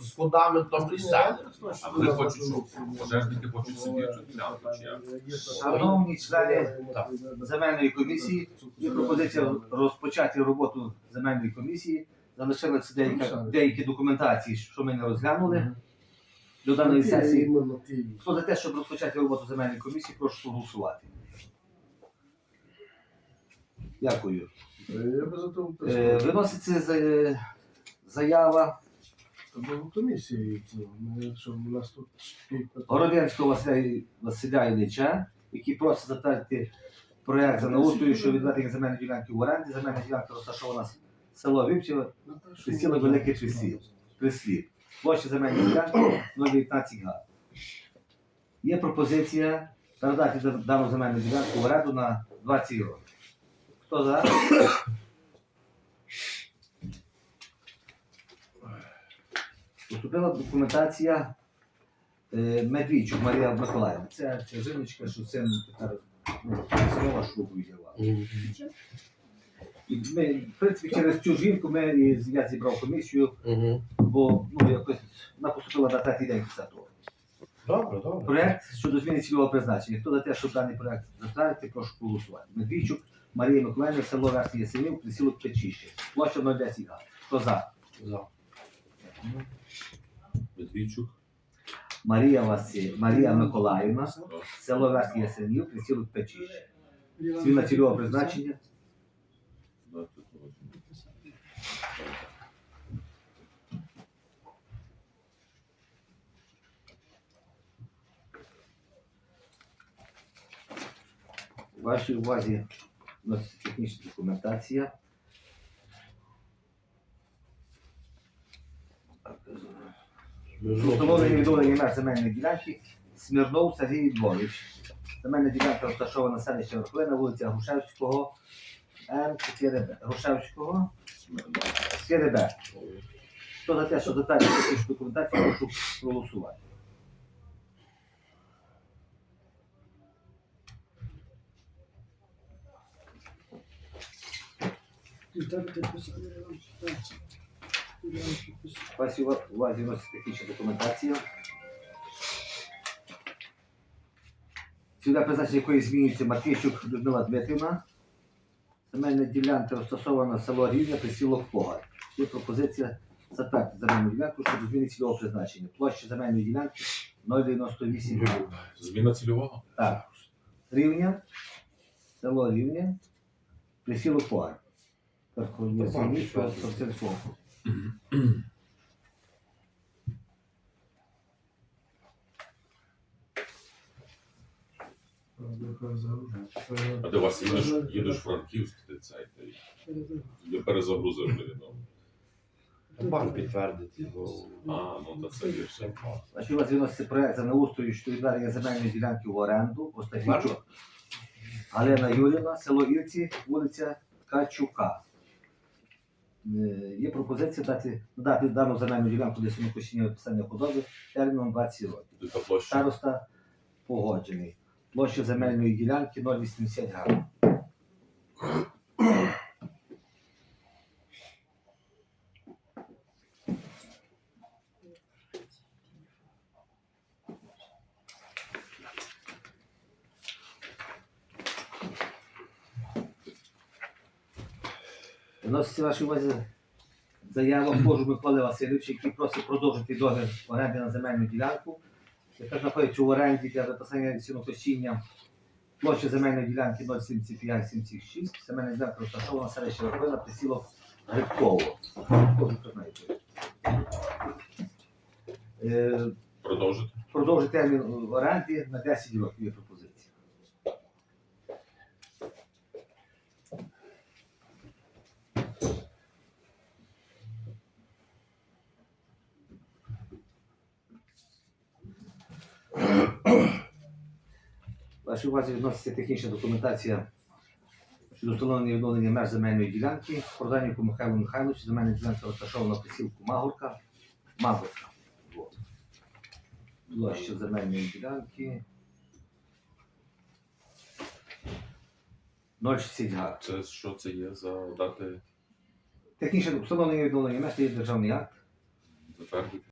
з фундаментом присяде. А вони хочуть, що пожежники хочуть собі цю ділянку, чи як? Шановні члени земельної комісії, є пропозиція розпочати роботу земельної комісії. Залишилися деякі, деякі документації, що ми не розглянули до даної сесії. Хто за те, щоб розпочати роботу земельної комісії, прошу проголосувати. Дякую. То Е, виноситься за- заява комісії. Ну, Що у нас тут спільно. Городянського Василя, Василя Ілліча, який просить затвердити проєкт за землеустрою, що відведення земельної ділянки в оренді. Земельна ділянка розташована в село Вівчеве, Присіло велике присіло. прислід. Площа земельної ділянки 019 га. Є пропозиція передати дану земельну ділянку в оренду на 20 років. Хто за? Поступила документація е, Медвійчук Марія Миколаївна. Це, це жіночка, що син тепер ну, синова шлюбу відділа. І ми, в принципі, через цю жінку ми, і я зібрав комісію, бо ну, якось вона поступила на третій день після того. Добре, добре. Проект щодо зміни цільового призначення. Хто за те, щоб даний проект затвердити, прошу голосувати. Медвійчук, Марія Миколаївна, село Верхній Ясенів, присілок Печіще. Площа 010 га. Хто за? За. Медведчук. Марія Василь, Марія Миколаївна, село Верхній Ясенів, присілок Печіще. Зміна цільового призначення. У вашій увазі вноситься технічна документація. Встановлення відновлення меж земельної ділянки Смірнов Сергій Львович. Земельна ділянка розташована на селищі Верховина, вулиця Грушевського, М4Б. Грушевського, 4Б. Хто за те, що детальні технічну документацію, прошу проголосувати. У вас у увазі вноситься технічна документація. Сюди призначення якої змінюється Матвійчук Людмила Дмитрівна. Земельна ділянка розташована село Рівня, присілок Погар. Є пропозиція затвердити земельну ділянку щодо зміни цільового призначення. Площа земельної ділянки 098 га. Зміна цільового? Так. Рівня, село Рівня, присілок Погар. Верховний Суміш, Сорцинського. А де у вас їдеш, їдеш в Франківськ, ти цей, ти не перезагрузив вже відомо. Банк підтвердить. А, ну то це гірше. Значить, у вас відноситься проект землеустрою щодо відведення земельної ділянки в оренду. Остафійчук Галина Юрівна, село Ірці, вулиця Ткачука. Е, Є пропозиція дати, дати дану земельну ділянку для самопочинення описання худоби терміном 20 років. Староста погоджений. Площа земельної ділянки 0,80 га. Вноситься вашій увазі заява Божу Миколи Васильовича, який просить продовжити договір оренди на земельну ділянку, яка знаходиться в оренді для записання сінокосіння площа земельної ділянки 07576, земельна ділянка розташована в селищі Верховина, присіло Грибково. Е, Продовжити? Продовжити термін оренди на 10 років є пропозиція. Вашій увазі відноситься технічна документація щодо встановлення і відновлення меж земельної ділянки. Проданівку Михайлу Михайловичу земельна ділянка розташована в посілку. Магурка. Вот. Площа земельної ділянки. 0,60 га. Це що це є за дати Технічне встановлення і відновлення меж це є державний акт. затвердити?